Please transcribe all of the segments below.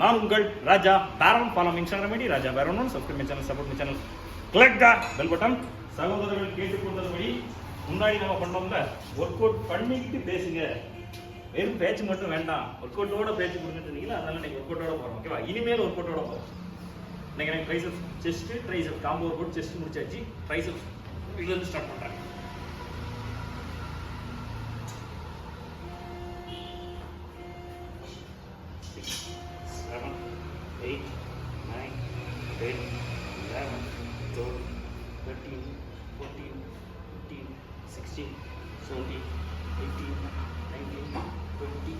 நான் உங்கள் ராஜா பேரன் ஃபாலோ இன்ஸ்டாகிராம் ஐடி ராஜா பேரன் ஒன்றும் subscribe channel support my channel click the bell button சகோதரர்கள் கேட்டுக்கொண்டபடி முன்னாடி நம்ம பண்ணோம்ல ஒர்க் அவுட் பண்ணிக்கிட்டு பேசுங்க. வெறும் பேச்சு மட்டும் வேண்டாம். ஒர்க் அவுட்டோட பேச்சு கொடுங்கன்னு இருந்தீங்களா அதனால இன்னைக்கு ஒர்க் அவுட்டோட போகிறோம் ஓகேவா இனிமேல் ஒர்க் அவுட்டோட போகிறோம் இன்னைக்கு எனக்கு triceps chest triceps combo work out chest முடிச்சாச்சு ட்ரைசப் இதுலேருந்து ஸ்டார்ட் பண்ணுறேன் 10, 11, 12, 13, 14, 15, 16, 17, 18, 19, 20,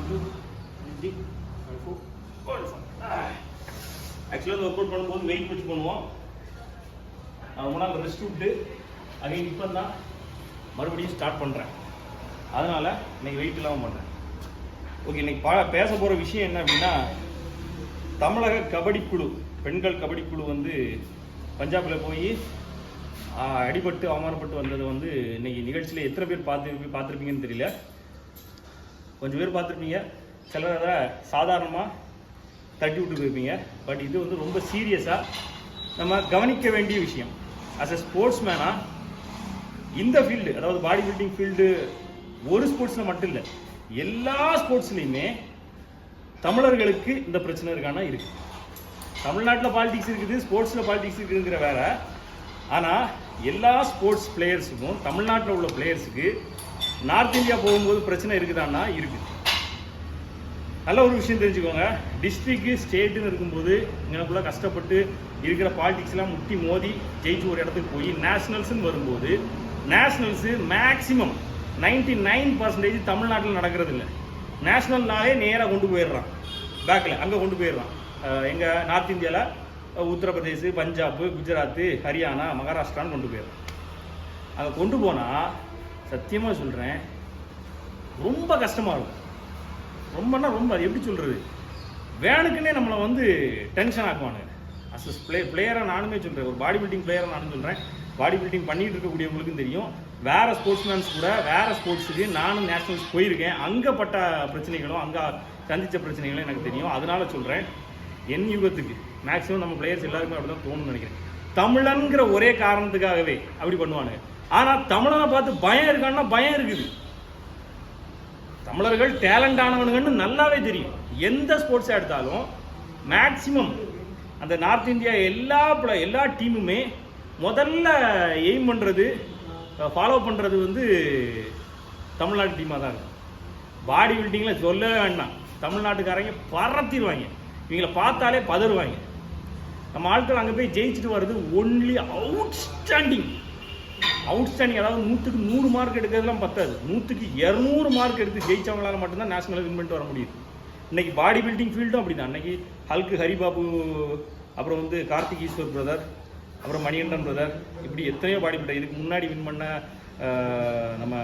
21, 22, ஆக்சுவலாக இந்த ஒர்க் அவுட் பண்ணும்போது வெயிட் வச்சு பண்ணுவோம் ரொம்ப நாள் ரெஸ்ட் விட்டு அகைன் இப்போ தான் மறுபடியும் ஸ்டார்ட் பண்ணுறேன் அதனால் இன்னைக்கு வெயிட் இல்லாமல் பண்ணுறேன் ஓகே இன்னைக்கு பா பேச போகிற விஷயம் என்ன அப்படின்னா தமிழக கபடி குழு பெண்கள் கபடி குழு வந்து பஞ்சாபில் போய் அடிபட்டு அவமானப்பட்டு வந்தது வந்து இன்னைக்கு நிகழ்ச்சியில் எத்தனை பேர் பார்த்து பார்த்துருப்பீங்கன்னு தெரியல. கொஞ்சம் பேர் பார்த்துருப்பீங்க. சிலர் அதை சாதாரணமாக தட்டி விட்டு போயிருப்பீங்க. பட் இது வந்து ரொம்ப சீரியஸாக நம்ம கவனிக்க வேண்டிய விஷயம். அஸ் அ ஸ்போர்ட்ஸ் மேனாக இந்த ஃபீல்டு அதாவது பாடி பில்டிங் ஃபீல்டு ஒரு ஸ்போர்ட்ஸில் மட்டும் இல்லை எல்லா ஸ்போர்ட்ஸ்லையுமே தமிழர்களுக்கு இந்த பிரச்சனை இருக்கானா? இருக்கு. தமிழ்நாட்டில் பாலிடிக்ஸ் இருக்குது ஸ்போர்ட்ஸில் பாலிடிக்ஸ் இருக்குங்கிற வேற. ஆனால் எல்லா ஸ்போர்ட்ஸ் பிளேயர்ஸுக்கும் தமிழ்நாட்டில் உள்ள பிளேயர்ஸுக்கு நார்த் இந்தியா போகும்போது பிரச்சனை இருக்குதான்னா? இருக்குது நல்ல ஒரு விஷயம் தெரிஞ்சுக்கோங்க. டிஸ்ட்ரிக்கு ஸ்டேட்டுன்னு இருக்கும்போது இங்கனக்குள்ள கஷ்டப்பட்டு இருக்கிற பாலிடிக்ஸ்லாம் முட்டி மோதி ஜெயிச்சு ஒரு இடத்துக்கு போய் நேஷ்னல்ஸ்னு வரும்போது nationals maximum ninety nine percentage தமிழ்நாட்டில் நடக்கிறது இல்லை நேஷ்னல்னாலே நேராக கொண்டு போயிடுறான். பேக்கில் அங்கே கொண்டு போயிடுறான். எங்கள் நார்த் இந்தியாவில் உத்தரப்பிரதேஷ் பஞ்சாப் குஜராத்து ஹரியானா மகாராஷ்டிரான்னு கொண்டு போயிடுறான். அங்கே கொண்டு போனால் சத்தியமாக சொல்கிறேன் ரொம்ப கஷ்டமாக இருக்கும். ரொம்பன்னா ரொம்ப அது எப்படி சொல்கிறது வேனுக்குன்னே நம்மளை வந்து டென்ஷன் ஆக்குவானுங்க. அஸ் பிளே பிளேயராக நானுமே சொல்கிறேன் ஒரு பாடி பில்டிங் பிளேயராக நானும் சொல்கிறேன் பாடி பில்டிங் பண்ணிகிட்டு இருக்கக்கூடியவங்களுக்கும் தெரியும். வேறு ஸ்போர்ட்ஸ்மேன்ஸ் கூட வேறு ஸ்போர்ட்ஸுக்கு நானும் நேஷனல்ஸ் போயிருக்கேன். அங்கே பட்ட பிரச்சனைகளும் அங்கே சந்தித்த பிரச்சனைகளும் எனக்கு தெரியும். அதனால சொல்கிறேன் என் யுகத்துக்கு மேக்ஸிமம் நம்ம பிளேயர்ஸ் எல்லாருக்குமே அப்படி தான் தோணும்னு நினைக்கிறேன். தமிழன்கிற ஒரே காரணத்துக்காகவே அப்படி பண்ணுவானுங்க. ஆனால் தமிழனை பார்த்து பயம் இருக்கான்னா பயம் இருக்குது. தமிழர்கள் டேலண்ட் ஆனவனுங்கன்னு நல்லாவே தெரியும். எந்த ஸ்போர்ட்ஸை எடுத்தாலும் மேக்சிமம் அந்த நார்த் இந்தியா எல்லா எல்லா டீமுமே முதல்ல எய்ம் பண்ணுறது ஃபாலோ பண்ணுறது வந்து தமிழ்நாட்டு டீமாக தான் இருக்கும் பாடி பில்டிங்கில் சொல்லவே வேண்டாம். தமிழ்நாட்டுக்காரங்க பறத்திடுவாங்க இவங்களை பார்த்தாலே பதறுவாங்க. நம்ம ஆட்கள் அங்கே போய் ஜெயிச்சுட்டு வர்றது ஒன்லி அவுட்ஸ்டாண்டிங் அவுட்ஸ்டாண்டிங் அதாவது நூற்றுக்கு நூறு மார்க் எடுக்கிறதுலாம் பத்தாது. நூற்றுக்கு இரநூறு மார்க் எடுத்து ஜெயிச்சவங்களால மட்டும்தான் நேஷனல் வின் பண்ணிட்டு வர முடியுது. இன்னைக்கு பாடி பில்டிங் ஃபீல்டும் அப்படி தான் இன்னைக்கு ஹல்கு ஹரிபாபு அப்புறம் வந்து கார்த்திக் ஈஸ்வர் பிரதர் அப்புறம் மணிகண்டன் பிரதர் இப்படி எத்தனையோ பாடிப்பட்ட இதுக்கு முன்னாடி வின் பண்ண நம்ம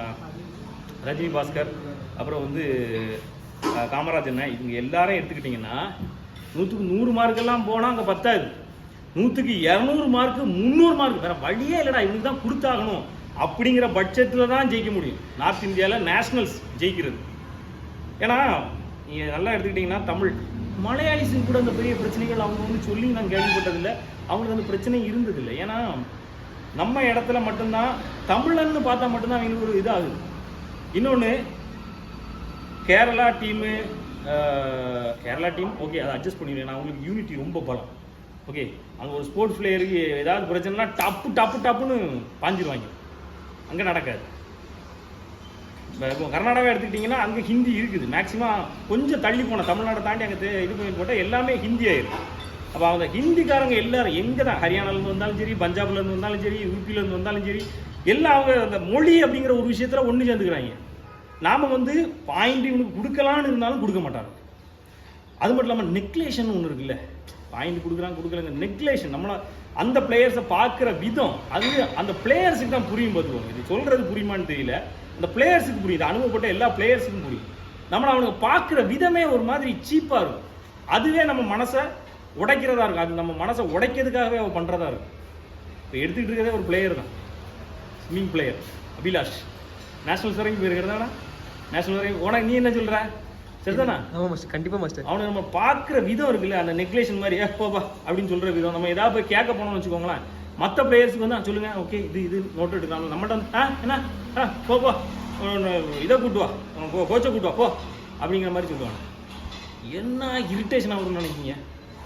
ரஜினி பாஸ்கர் அப்புறம் வந்து அஹ், காமராஜ் இவங்க எல்லாரும் எடுத்துக்கிட்டிங்கன்னா நூற்றுக்கு நூறு மார்க்கெல்லாம் போனால் அங்கே பத்தாது. நூற்றுக்கு இரநூறு மார்க்கு முந்நூறு மார்க் வேறு வழியே இல்லைடா இவனுக்கு தான் கொடுத்தாகணும். அப்படிங்கிற பட்சத்தில் தான் ஜெயிக்க முடியும். நார்த் இந்தியாவில் நேஷ்னல்ஸ் ஜெயிக்கிறது. ஏன்னா நீங்கள் நல்லா எடுத்துக்கிட்டிங்கன்னா தமிழ். மலையாளிஸுக்கு கூட அந்த பெரிய பிரச்சனைகள் அவங்க வந்து சொல்லி நான் கேள்விப்பட்டதில்லை. அவங்களுக்கு அந்த பிரச்சனை இருந்ததில்லை. ஏன்னா நம்ம இடத்துல மட்டும்தான் தமிழன்னு பார்த்தா மட்டும்தான் அவங்களுக்கு ஒரு இதாகுது. இன்னொன்று Kerala team Kerala team okay அதை அட்ஜஸ்ட் பண்ணிடுவேன் நான் அவங்களுக்கு யூனிட்டி ரொம்ப பலம். ஓகே அங்கே ஒரு ஸ்போர்ட்ஸ் பிளேயருக்கு ஏதாவது பிரச்சனைனா டப்பு டப்பு டப்புன்னு பாஞ்சிருவாங்க. அங்கே நடக்காது. இப்போ கர்நாடகா எடுத்துக்கிட்டிங்கன்னா அங்கே ஹிந்தி இருக்குது. மேக்ஸிமம் கொஞ்சம் தள்ளி போன தமிழ்நாடு தாண்டி அங்கே இது பண்ணி போட்டால் எல்லாமே ஹிந்தி ஆயிடும் அப்போ அவங்க ஹிந்திக்காரங்க எல்லாரும் எங்கே தான் ஹரியானாலேருந்து வந்தாலும் சரி பஞ்சாப்லேருந்து வந்தாலும் சரி யூபிலேருந்து வந்தாலும் சரி எல்லாம் அவங்க அந்த மொழி அப்படிங்கிற ஒரு விஷயத்தில் ஒன்று சேர்ந்துக்கிறாங்க. நாம் வந்து பாயிண்ட் இவனுக்கு கொடுக்கலான்னு இருந்தாலும் கொடுக்க மாட்டாங்க. அது மட்டும் இல்லாமல் நெக்லேஷன் ஒன்று இருக்குல்ல. பாயிண்ட் கொடுக்குறாங்க கொடுக்கலங்க. நெக்லேஷன் நம்மளை அந்த பிளேயர்ஸை பார்க்குற விதம் அது அந்த பிளேயர்ஸுக்கு தான் புரியும் பார்த்துக்கோங்க. இது சொல்கிறது புரியுமான்னு தெரியல. அந்த பிளேயர்ஸுக்கு புரியுது. அனுபவப்பட்ட எல்லா பிளேயர்ஸுக்கும் புரியும் நம்மளை அவனுக்கு பார்க்குற விதமே ஒரு மாதிரி சீப்பாக இருக்கும். அதுவே நம்ம மனசை உடைக்கிறதா இருக்கும். அது நம்ம மனசை உடைக்கிறதுக்காகவே அவன் பண்ணுறதா இருக்கும். இப்போ எடுத்துக்கிட்டு இருக்கிறதே ஒரு பிளேயர் தான். Swimming player Abhilash. நேஷனல்ஸ் வரைக்கும் போயிருக்கிறதாடா நேஷனல் வரைக்கும் உனக்கு நீ என்ன சொல்கிற சரிதானா? ஆமாம் மாஸ்டர் கண்டிப்பாக மாஸ்டர் அவனை நம்ம பார்க்குற விதம் இருக்குல்ல அந்த நெக்லேஷன் மாதிரி ஏ போப்பா அப்படின்னு சொல்ற விதம். நம்ம ஏதாவது போய் கேட்க போனோம்னு வச்சுக்கோங்களேன். மற்ற பிளேயர்ஸுக்கு வந்து "ஆ, சொல்லுங்க ஓகே இது இது நோட் எடுக்கலாம் நம்மகிட்ட வந்து ஆ என்ன? ஆ போ போ. இதை கூட்டுவா வா. கோ கோச்சை கூட்டு வா போ. அப்படிங்கிற மாதிரி சொல்லுவாங்க. என்ன இரிட்டேஷன் ஆகும்னு நினைக்கிங்க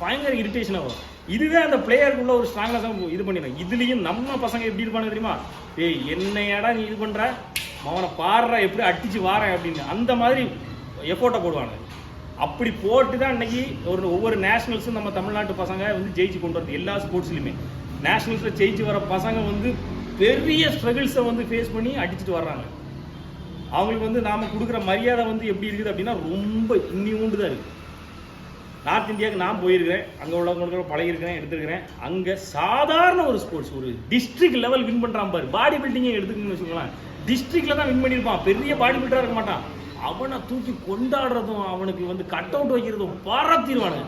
பயங்கர இரிட்டேஷன் ஆகும் இதுவே அந்த பிளேயருக்குள்ள ஒரு ஸ்ட்ராங்னஸ் இது பண்ணிடும் இதுலேயும் நம்ம பசங்க எப்படி இருப்பாங்க தெரியுமா? ஏய் என்னையடா நீ இது பண்ணுற அவனை பாடுற எப்படி அடிச்சு வாரேன் அப்படின்னு. அந்த மாதிரி எஃபோர்ட்டை போடுவாங்க. அப்படி போட்டு தான் இன்னைக்கு ஒரு ஒவ்வொரு நேஷனல்ஸும் நம்ம தமிழ்நாட்டு பசங்க வந்து ஜெயிச்சு கொண்டு வரது. எல்லா ஸ்போர்ட்ஸ்லையுமே நேஷனல்ஸில் ஜெயிச்சு வர பசங்க வந்து பெரிய ஸ்ட்ரகிள்ஸை வந்து ஃபேஸ் பண்ணி அடிச்சுட்டு வர்றாங்க. அவங்களுக்கு வந்து நாம் கொடுக்குற மரியாதை வந்து எப்படி இருக்குது அப்படின்னா ரொம்ப இன்னியூண்டு தான் இருக்குது நார்த் இந்தியாவுக்கு நான் போயிருக்கிறேன். அங்கே உள்ளவங்களுக்கு பழகிருக்கிறேன் எடுத்துருக்கிறேன். அங்கே சாதாரண ஒரு ஸ்போர்ட்ஸ் ஒரு டிஸ்ட்ரிக்ட் லெவல் வின் பண்ணுறான் பாரு. பாடி பில்டிங்கே எடுத்துக்கணும்னு வச்சுக்கோங்களேன். டிஸ்ட்ரிக்டில் தான் வின் பண்ணியிருப்பான். பெரிய பாடி பில்டராக இருக்க மாட்டான். அவனை தூக்கி கொண்டாடுறதும் அவனுக்கு வந்து கட் அவுட் வைக்கிறதும் பாராத்திடுவானுங்க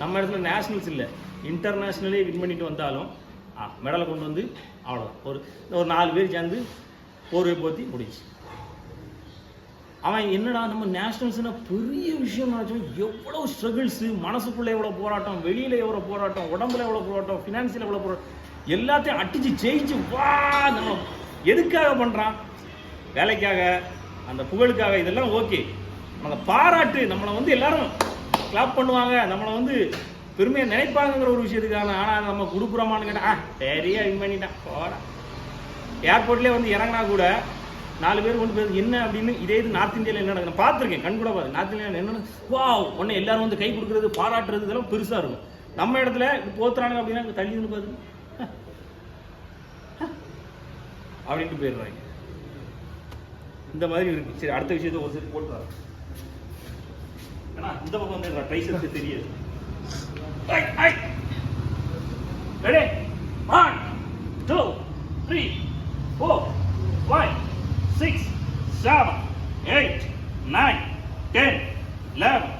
நம்ம இடத்துல நேஷனல்ஸ் இல்லை. இன்டர்நேஷ்னலே வின் பண்ணிட்டு வந்தாலும் மெடலை கொண்டு வந்து அவ்வளோதான் ஒரு ஒரு நாலு பேர் சேர்ந்து போர்வை போற்றி முடிச்சு அவன் என்னடா நம்ம நேஷனல்ஸ்னா பெரிய விஷயம் நினச்சோம் எவ்வளோ ஸ்ட்ரகிள்ஸு மனசுக்குள்ளே எவ்வளோ போராட்டம் வெளியில் எவ்வளோ போராட்டம் உடம்புல எவ்வளோ போராட்டம் ஃபினான்ஸில் எவ்வளோ போராட்டம் எல்லாத்தையும் அடிச்சு ஜெயிச்சு வா நம்ம எதுக்காக பண்ணுறான் வேலைக்காக அந்த புகழுக்காக இதெல்லாம் ஓகே அந்த பாராட்டு நம்மளை வந்து எல்லாரும் கிளாப் பண்ணுவாங்க நம்மளை வந்து பெருமையாக நினைப்பாங்கங்கிற ஒரு விஷயத்துக்கான ஆனால் நம்ம கொடுக்குறோமான்னு கேட்டால் ஆ சரியா வின் பண்ணிட்டான். போடா. ஏர்போர்ட்லேயே வந்து இறங்கினா கூட நாலு பேர் கொண்டு போய் என்ன அப்படின்னு இதே இது நார்த் இந்தியாவில் என்ன நடக்குது பார்த்துருக்கேன் கண் கூட பார்த்து. நார்த் இந்தியாவில் என்னன்னு வா உடனே எல்லாரும் வந்து கை கொடுக்குறது பாராட்டுறது இதெல்லாம் பெருசாக இருக்கும். நம்ம இடத்துல போத்துறானுங்க அப்படின்னா தள்ளி வந்து பாரு அப்படின்ட்டு போயிடுறாங்க. இந்த மாதிரி இருக்கு. சரி அடுத்த விஷயத்த ஒரு சரி போட்டு வரேன். ஏன்னா இந்த பக்கம் வந்து ட்ரைசப்ஸ் தெரியாது. Ready? One, two, three, four, five, six, seven, eight, nine, ten, eleven,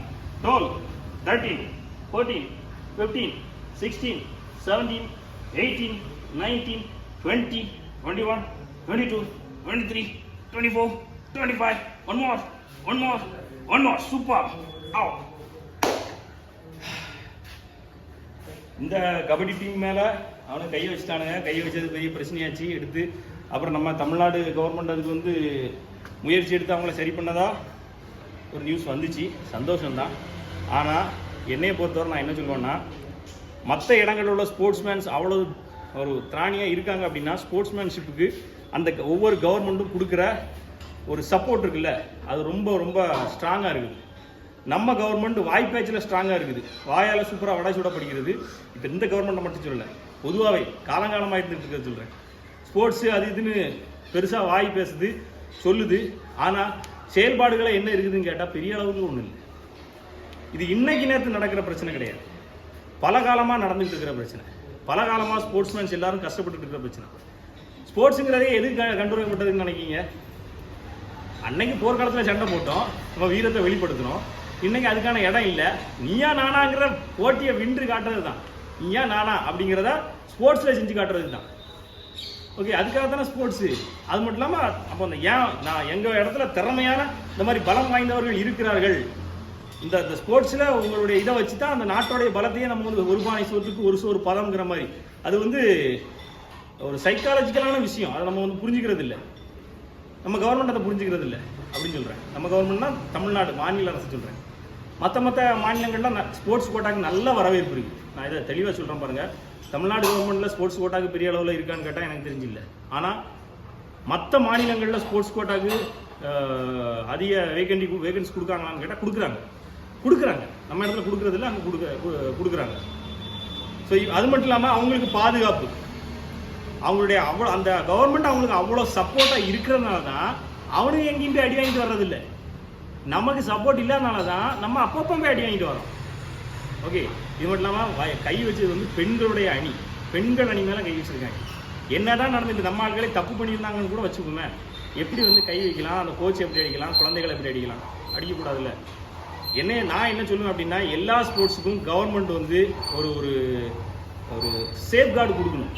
twelve, thirteen, fourteen, fifteen, sixteen, seventeen, eighteen, nineteen, twenty, twenty-one, twenty-two, twenty-three, twenty-four, twenty-five. One more, one more, one more. Super. Out. இந்த kabaddi team மேலே அவனுக்கு கை வச்சுட்டானுங்க. கையை வச்சது பெரிய பிரச்சனையாச்சு. எடுத்து அப்புறம் நம்ம Tamil Nadu government அதுக்கு வந்து முயற்சி எடுத்து அவங்கள சரி பண்ணதா ஒரு நியூஸ் வந்துச்சு. சந்தோஷம்தான். ஆனால் என்னையை பொறுத்தவரை நான் என்ன சொல்லுவேன்னா மற்ற இடங்களில் உள்ள ஸ்போர்ட்ஸ்மேன்ஸ் அவ்வளோ ஒரு திராணியாக இருக்காங்க அப்படின்னா ஸ்போர்ட்ஸ்மேன்ஷிப்புக்கு அந்த ஒவ்வொரு கவர்மெண்ட்டும் கொடுக்குற ஒரு சப்போர்ட் இருக்குல்ல அது ரொம்ப ரொம்ப ஸ்ட்ராங்காக இருக்குது. நம்ம கவர்மெண்ட் வாய்ப்பேச்சில் ஸ்ட்ராங்காக இருக்குது. வாயால் சூப்பராக வடை சுட படிக்கிறது இப்போ இந்த கவர்மெண்ட்டை மட்டும் சொல்லலை. பொதுவாகவே காலங்காலமாக இருந்துகிட்டு இருக்கிறது சொல்கிறேன் ஸ்போர்ட்ஸு அது இதுன்னு பெருசாக வாய் பேசுது சொல்லுது. ஆனால் செயல்பாடுகளை என்ன இருக்குதுன்னு கேட்டால் பெரிய அளவுக்கு ஒன்றும் இல்லை. இது இன்னைக்கு நேரத்து நடக்கிற பிரச்சனை கிடையாது. பல காலமாக நடந்துகிட்டு இருக்கிற பிரச்சனை. பல காலமாக ஸ்போர்ட்ஸ்மேன்ஸ் எல்லாரும் கஷ்டப்பட்டுட்டு இருக்கிற பிரச்சனை. ஸ்போர்ட்ஸுங்கிறதே எது க- கண்டுபிடிக்கப்பட்டதுன்னு நினைக்கிங்க அன்னைக்கு போர்க்காலத்தில் சண்டை போட்டோம். நம்ம வீரத்தை வெளிப்படுத்தினோம் இன்னைக்கு அதுக்கான இடம் இல்லை. நீயா நானாங்கிற போட்டியை வின்று காட்டுறது தான் நீயா நானா அப்படிங்கிறத ஸ்போர்ட்ஸில் செஞ்சு காட்டுறது தான் ஓகே அதுக்காக தானே ஸ்போர்ட்ஸு அது மட்டும் இல்லாமல் அப்போ அந்த ஏன் நான் எங்கள் இடத்துல திறமையான இந்த மாதிரி பலம் வாய்ந்தவர்கள் இருக்கிறார்கள். இந்த இந்த ஸ்போர்ட்ஸில் உங்களுடைய இதை வச்சு தான் அந்த நாட்டோடைய பலத்தையே நம்ம வந்து ஒரு பானை சோற்றுக்கு ஒரு சோறு பதம்ங்கிற மாதிரி. அது வந்து ஒரு சைக்காலஜிக்கலான விஷயம். அதை நம்ம வந்து புரிஞ்சுக்கிறது இல்லை நம்ம கவர்மெண்ட் அதை புரிஞ்சுக்கிறது இல்லை அப்படின்னு சொல்கிறேன் நம்ம கவர்மெண்ட்னா தமிழ்நாடு மாநில அரசு சொல்கிறேன் மற்ற மற்ற மாநிலங்கள்லாம் ஸ்போர்ட்ஸ் கோட்டாக்கு நல்ல வரவேற்பு இருக்குது நான் இதை தெளிவாக சொல்கிறேன் பாருங்கள் தமிழ்நாடு கவர்மெண்ட்டில் ஸ்போர்ட்ஸ் கோட்டாக்கு பெரிய அளவில் இருக்கான்னு கேட்டால் எனக்கு தெரிஞ்சில்லை. ஆனால் மற்ற மாநிலங்களில் ஸ்போர்ட்ஸ் கோட்டாக்கு அதிக வேகண்டி வேகன்ஸ் கொடுக்காங்களான்னு கேட்டால் கொடுக்குறாங்க. கொடுக்குறாங்க. நம்ம இடத்துல கொடுக்குறது இல்லை அங்கே கொடுக்க கு- கொடுக்குறாங்க. ஸோ அது மட்டும் இல்லாமல் அவங்களுக்கு பாதுகாப்பு. அவங்களுடைய அவ்வளோ அந்த கவர்மெண்ட் அவங்களுக்கு அவ்வளோ சப்போர்ட்டாக இருக்கிறதுனால தான் அவனுக்கு எங்கேயும் அடி வாங்கிட்டு வர்றதில்லை. நமக்கு சப்போர்ட் இல்லாதனால தான் நம்ம அப்பப்போ போய் அடி வாங்கிட்டு வரோம். ஓகே இது மட்டும் இல்லாமல் கை வச்சது வந்து பெண்களுடைய அணி. பெண்கள் அணி மேலே கை வச்சிருக்காங்க. என்னதான் நடந்துட்டு நம்ம ஆட்களே தப்பு பண்ணியிருந்தாங்கன்னு கூட வச்சுக்கோமே. எப்படி வந்து கை வைக்கலாம்? அந்த கோச் எப்படி அடிக்கலாம்? குழந்தைகளை எப்படி அடிக்கலாம்? அடிக்கக்கூடாதுல்ல. என்ன நான் என்ன சொல்லுவேன் அப்படின்னா எல்லா ஸ்போர்ட்ஸுக்கும் கவர்மெண்ட் வந்து ஒரு ஒரு ஒரு சேஃப் கார்டு கொடுக்கணும்.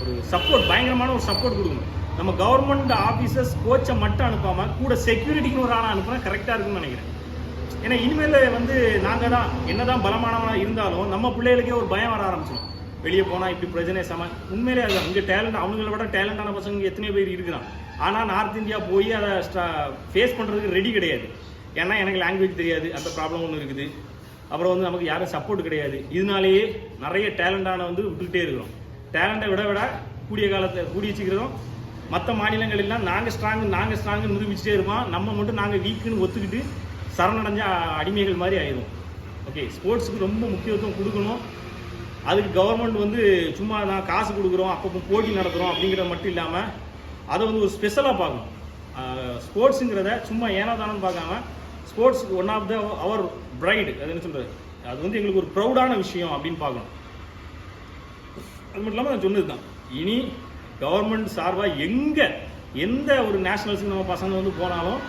ஒரு சப்போர்ட் பயங்கரமான ஒரு சப்போர்ட் கொடுக்கணும். நம்ம கவர்மெண்ட் ஆஃபீஸர்ஸ் கோச்சை மட்டும் அனுப்பாமல் கூட செக்யூரிட்டிக்குன்னு ஒரு ஆளாக அனுப்புனா கரெக்டாக இருக்கும்னு நினைக்கிறேன். ஏன்னா இனிமேல் வந்து நாங்கள் தான் என்னதான் பலமானவனாக இருந்தாலும் நம்ம பிள்ளைகளுக்கே ஒரு பயம் வர ஆரம்பிச்சிடும் வெளியே போனால் இப்படி பிரச்சனை சம. உண்மையிலே அது இங்கே டேலண்ட் அவங்கள விட டேலண்டான பசங்க எத்தனை எத்தனையோ பேர் இருக்கிறான். ஆனால் நார்த் இந்தியா போய் அதை ஃபேஸ் பண்ணுறதுக்கு ரெடி கிடையாது. ஏன்னா எனக்கு லாங்குவேஜ் தெரியாது அந்த ப்ராப்ளம் ஒன்று இருக்குது. அப்புறம் வந்து நமக்கு யாரும் சப்போர்ட் கிடையாது. இதனாலேயே நிறைய டேலண்டான வந்து விட்டுக்கிட்டே இருக்கிறோம். டேலண்ட்டை விட விட கூடிய காலத்தை கூடிய சீக்கிரம் மற்ற மாநிலங்கள் எல்லாம் நாங்கள் ஸ்ட்ராங் நாங்கள் ஸ்ட்ராங்கு நிரூபிச்சுட்டே இருப்போம் நம்ம மட்டும் நாங்கள் வீக்குன்னு ஒத்துக்கிட்டு சரணடைஞ்ச அடிமைகள் மாதிரி ஆயிடும் ஓகே ஸ்போர்ட்ஸுக்கு ரொம்ப முக்கியத்துவம் கொடுக்கணும். அதுக்கு கவர்மெண்ட் வந்து சும்மா நான் காசு கொடுக்குறோம் அப்பப்போ போட்டி நடத்துகிறோம் அப்படிங்கிறது மட்டும் இல்லாமல் அதை வந்து ஒரு ஸ்பெஷலாக பார்க்கணும். ஸ்போர்ட்ஸுங்கிறத சும்மா ஏனோ பார்க்காம sports one of the our pride அது என்ன சொல்கிறது அது வந்து எங்களுக்கு ஒரு ப்ரௌடான விஷயம் அப்படின்னு பார்க்கணும். அது மட்டும் இல்லாமல் நான் சொன்னது தான் இனி கவர்மெண்ட் சார்பாக எங்கே எந்த ஒரு நேஷனல்ஸுக்கு நம்ம பசங்க வந்து போனாலும்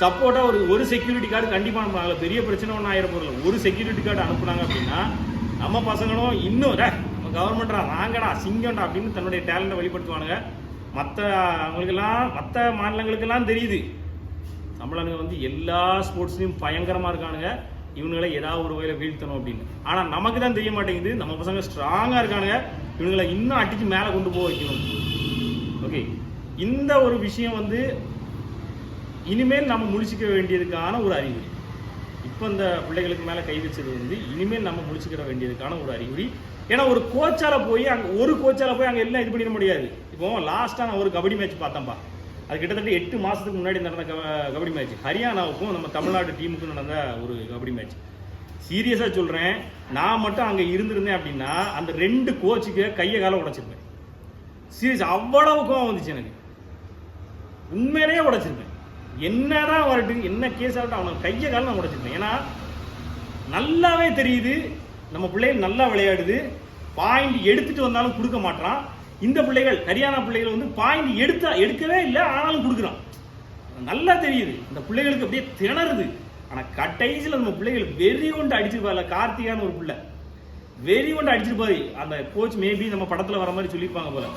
சப்போர்ட்டாக ஒரு ஒரு செக்யூரிட்டி கார்டு கண்டிப்பாக அனுப்புனாங்க. பெரிய பிரச்சனை ஒன்றும் ஆயிரம் போகிறல ஒரு செக்யூரிட்டி கார்டு அனுப்புனாங்க அப்படின்னா நம்ம பசங்களும் இன்னும் டே நம்ம கவர்மெண்ட்டா நாங்கடா சிங்கம்டா அப்படின்னு தன்னுடைய டேலண்ட்டை வெளிப்படுத்துவானுங்க. மற்ற அவங்களுக்கெல்லாம் மற்ற மாநிலங்களுக்கெல்லாம் தெரியுது. தமிழனுங்க வந்து எல்லா ஸ்போர்ட்ஸ்லையும் பயங்கரமாக இருக்கானுங்க. இவனுங்களை ஏதாவது ஒரு வகையில் வீழ்த்தணும் அப்படின்னு. ஆனால் நமக்கு தான் தெரிய மாட்டேங்குது. நம்ம பசங்க ஸ்ட்ராங்காக இருக்கானுங்க. இவனுங்களை இன்னும் அடித்து மேலே கொண்டு போக வைக்கணும். இந்த ஒரு விஷயம் வந்து இனிமேல் நம்ம முழிச்சிக்க வேண்டியதுக்கான ஒரு அறிகுறி. இப்போ இந்த பிள்ளைகளுக்கு மேலே கை வச்சது வந்து இனிமேல் நம்ம முழிச்சுக்கிற வேண்டியதுக்கான ஒரு அறிகுறி. ஏன்னா ஒரு கோச்சால போய் அங்கே ஒரு கோச்சால போய் அங்கே எல்லாம் இது பண்ணிட முடியாது. இப்போ லாஸ்ட்டாக நான் ஒரு கபடி மேட்ச் பார்த்தேன்ப்பா அது கிட்டத்தட்ட எட்டு மாதத்துக்கு முன்னாடி நடந்த கபடி மேட்ச் ஹரியானாவுக்கும் நம்ம தமிழ்நாடு டீமுக்கும் நடந்த ஒரு கபடி மேட்ச் சீரியஸாக சொல்கிறேன் நான் மட்டும் அங்கே இருந்திருந்தேன் அப்படின்னா அந்த ரெண்டு கோச்சுக்கு கையை காலை உடைச்சிருப்பேன். சீரியஸ் அவ்வளவு கோவம் வந்துச்சு எனக்கு. உண்மையிலேயே உடைச்சிருப்பேன். என்னதான் வரட்டும் என்ன கேஸ் ஆகட்டும் அவனுக்கு கையை காலம் நான் உடைச்சிருப்பேன். ஏன்னா நல்லாவே தெரியுது நம்ம பிள்ளைகள் நல்லா விளையாடுது பாயிண்ட் எடுத்துட்டு வந்தாலும் கொடுக்க மாட்டான் இந்த பிள்ளைகள் ஹரியானா பிள்ளைகள் வந்து பாயிண்ட் எடுத்தா எடுக்கவே இல்லை ஆனாலும் கொடுக்குறான். நல்லா தெரியுது இந்த பிள்ளைகளுக்கு அப்படியே திணறுது. ஆனால் கடைசியில் நம்ம பிள்ளைகள் வெறி கொண்டு அடிச்சிருப்பார்ல கார்த்திகான்னு ஒரு பிள்ளை. வெறி கொண்டு அடிச்சிருப்பாரு. அந்த கோச் மேபி நம்ம படத்தில் வர மாதிரி சொல்லியிருப்பாங்க போல.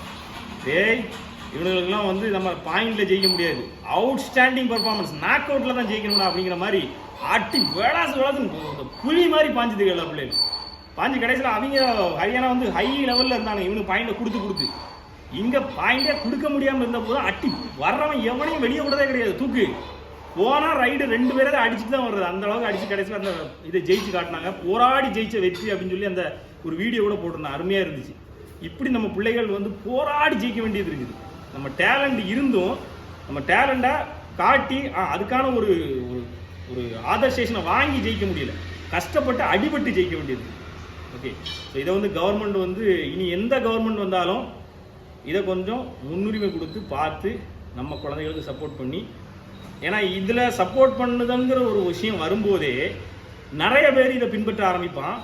டேய் இவங்களுக்கெல்லாம் வந்து நம்ம பாயிண்ட்ல ஜெயிக்க முடியாது. அவுட் ஸ்டாண்டிங் பர்ஃபார்மன்ஸ் நாக் அவுட்ல தான் ஜெயிக்கணும்டா அப்படிங்கிற மாதிரி அட்டி வேளாசு வேளாசு புலி மாதிரி பாஞ்சுது எல்லா பிள்ளைகள் பாஞ்சு கடைசியில் அவங்க ஹரியானா வந்து ஹை லெவலில் இருந்தாங்க. இவனுக்கு பாயிண்டை கொடுத்து கொடுத்து. இங்கே பாயிண்டே கொடுக்க முடியாமல் இருந்த போது அட்டி வர்றவன் எவனையும் வெளியே விடதே கிடையாது. தூக்கு. போனால் ரைடு ரெண்டு பேரை தான் அடிச்சுட்டு தான் வருது அந்த அளவுக்கு அடிச்சு கடைசியில் அந்த இதை ஜெயிச்சு காட்டினாங்க. போராடி ஜெயிச்ச வெற்றி அப்படின்னு சொல்லி அந்த ஒரு வீடியோ கூட போட்டிருந்தேன் அருமையாக இருந்துச்சு. இப்படி நம்ம பிள்ளைகள் வந்து போராடி ஜெயிக்க வேண்டியது இருக்குது. நம்ம டேலண்ட் இருந்தும் நம்ம டேலண்டை காட்டி ஆ, அதுக்கான ஒரு ஒரு- ஒரு ஆதர்சேஷனை வாங்கி ஜெயிக்க முடியல. கஷ்டப்பட்டு அடிபட்டு ஜெயிக்க வேண்டியது. ஓகே ஸோ இதை வந்து கவர்மெண்ட் வந்து இனி எந்த கவர்மெண்ட் வந்தாலும் இதை கொஞ்சம் முன்னுரிமை கொடுத்து பார்த்து நம்ம குழந்தைகளுக்கு சப்போர்ட் பண்ணி ஏன்னா இதில் சப்போர்ட் பண்ணுதுங்கிற ஒரு விஷயம் வரும்போதே நிறைய பேர் இதை பின்பற்ற ஆரம்பிப்பான்.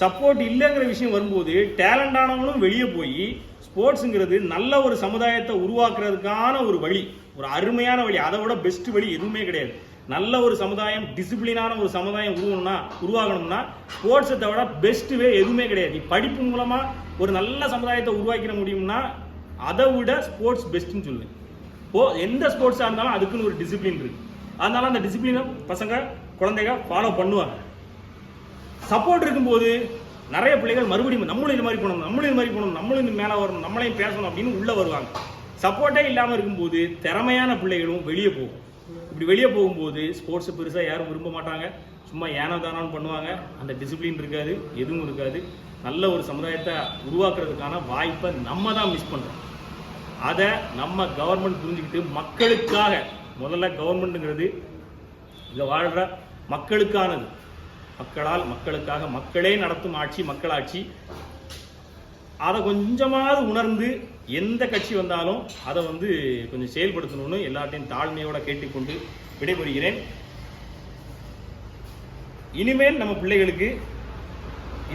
சப்போர்ட் இல்லைங்கிற விஷயம் வரும்போது டேலண்டானவங்களும் வெளியே போய் ஸ்போர்ட்ஸுங்கிறது நல்ல ஒரு சமுதாயத்தை உருவாக்குறதுக்கான ஒரு வழி ஒரு அருமையான வழி. அதை விட பெஸ்ட் வழி எதுவுமே கிடையாது. நல்ல ஒரு சமுதாயம் டிசிப்ளினான ஒரு சமுதாயம் உருவணும்னா உருவாகணும்னா ஸ்போர்ட்ஸை தவிர பெஸ்ட் வே எதுவுமே கிடையாது. நீ படிப்பு மூலமாக ஒரு நல்ல சமுதாயத்தை உருவாக்கிட முடியும்னா அதை விட ஸ்போர்ட்ஸ் பெஸ்ட்டுன்னு சொல்லுவேன் இப்போ எந்த ஸ்போர்ட்ஸாக இருந்தாலும் அதுக்குன்னு ஒரு டிசிப்ளின் இருக்கு. அதனால அந்த டிசிப்ளினை பசங்க குழந்தைங்க ஃபாலோ பண்ணுவாங்க. சப்போர்ட் இருக்கும்போது நிறைய பிள்ளைகள் மறுபடியும் நம்மளும் இது மாதிரி போகணும் நம்மளும் இது மாதிரி போகணும் நம்மளும் இந்த மேலே வரணும் நம்மளையும் பேசணும் அப்படின்னு உள்ளே வருவாங்க. சப்போர்ட்டே இல்லாமல் இருக்கும்போது திறமையான பிள்ளைகளும் வெளியே போகும். இப்படி வெளியே போகும்போது ஸ்போர்ட்ஸை பெருசாக யாரும் விரும்ப மாட்டாங்க. சும்மா ஏனோ தானோன்னு பண்ணுவாங்க. அந்த டிசிப்ளின் இருக்காது எதுவும் இருக்காது. நல்ல ஒரு சமுதாயத்தை உருவாக்குறதுக்கான வாய்ப்பை நம்ம தான் மிஸ் பண்ணுறோம் அதை நம்ம கவர்மெண்ட் புரிஞ்சுக்கிட்டு மக்களுக்காக முதல்ல கவர்மெண்ட்டுங்கிறது இங்கே வாழ்கிற மக்களுக்கானது. மக்களால் மக்களுக்காக மக்களே நடத்தும் ஆட்சி மக்களாட்சி. அதை கொஞ்சமாவது உணர்ந்து எந்த கட்சி வந்தாலும் அதை வந்து கொஞ்சம் செயல்படுத்தணும்னு எல்லாத்தையும் தாழ்மையோட கேட்டுக்கொண்டு விடைபெறுகிறேன். இனிமேல் நம்ம பிள்ளைகளுக்கு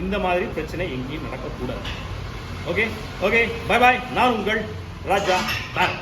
இந்த மாதிரி பிரச்சனை எங்கேயும் நடக்கக்கூடாது. ஓகே ஓகே பை பாய் நான் உங்கள் ராஜா. பாய்